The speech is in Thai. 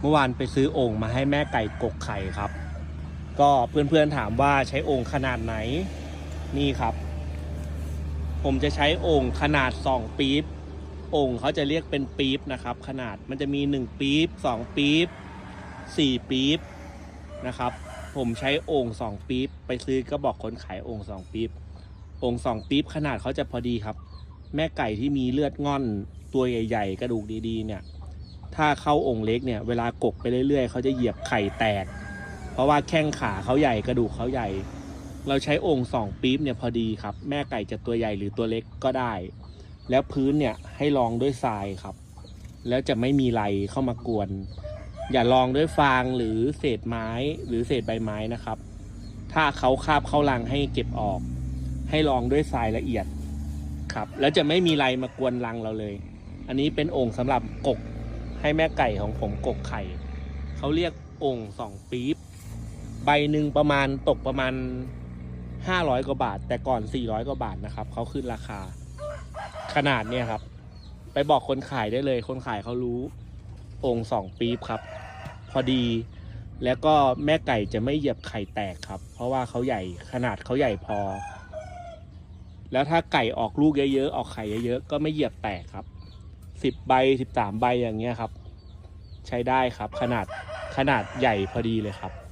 เมื่อวานไปซื้อโอ่งมาให้แม่ไก่กกไข่ครับ ก็เพื่อนๆถามว่าใช้โอ่งขนาดไหน นี่ครับ ผมจะใช้โอ่งขนาด 2 ปี๊บโอ่งเขาจะเรียกเป็นปี๊บนะครับ ขนาดมันจะมี 1 ปี๊บ2ปี๊บ4ปี๊บนะครับ ผมใช้โอ่ง2ปี๊บไปซื้อก็บอกคนขายโอ่ง2ปี๊บโอ่ง2ปี๊บขนาดเขาจะพอดีครับ แม่ไก่ที่มีเลือดง่อนตัวใหญ่ ๆ กระดูกดีๆเนี่ย ถ้าเข้าองค์เล็กเนี่ยเวลากกไปเรื่อยๆเขาจะเหยียบไข่แตก เพราะว่าแข้งขาเขาใหญ่กระดูกเขาใหญ่ เราใช้องค์สองปี๊บเนี่ยพอดีครับ แม่ไก่จะตัวใหญ่หรือตัวเล็กก็ได้ แล้วพื้นเนี่ยให้ลองด้วยทรายครับ แล้วจะไม่มีไรเข้ามากวน อย่าลองด้วยฟางหรือเศษไม้หรือเศษใบไม้นะครับ ถ้าเขาคาบเข้ารังให้เก็บออก ให้ลองด้วยทรายละเอียดครับ แล้วจะไม่มีไรมากวนรังเราเลย อันนี้เป็นโอ่งสำหรับกก ให้แม่ไก่ของผมกกไข่ เขาเรียกโอ่งสองปี๊บ ใบหนึ่งประมาณตกประมาณห้าร้อยกว่าบาท แต่ก่อนสี่ร้อยกว่าบาทนะครับ เขาขึ้นราคา ขนาดเนี่ยครับ ไปบอกคนขายได้เลย คนขายเขารู้โอ่งสองปี๊บครับ พอดีแล้วก็แม่ไก่จะไม่เหยียบไข่แตกครับ เพราะว่าเขาใหญ่ขนาดเขาใหญ่พอ แล้วถ้าไก่ออกลูกเยอะๆ ออกไข่เยอะๆ ก็ไม่เหยียบแตกครับ สิบใบสิบสามใบอย่างเงี้ยครับ ใช้ได้ครับขนาดขนาดใหญ่พอดีเลยครับ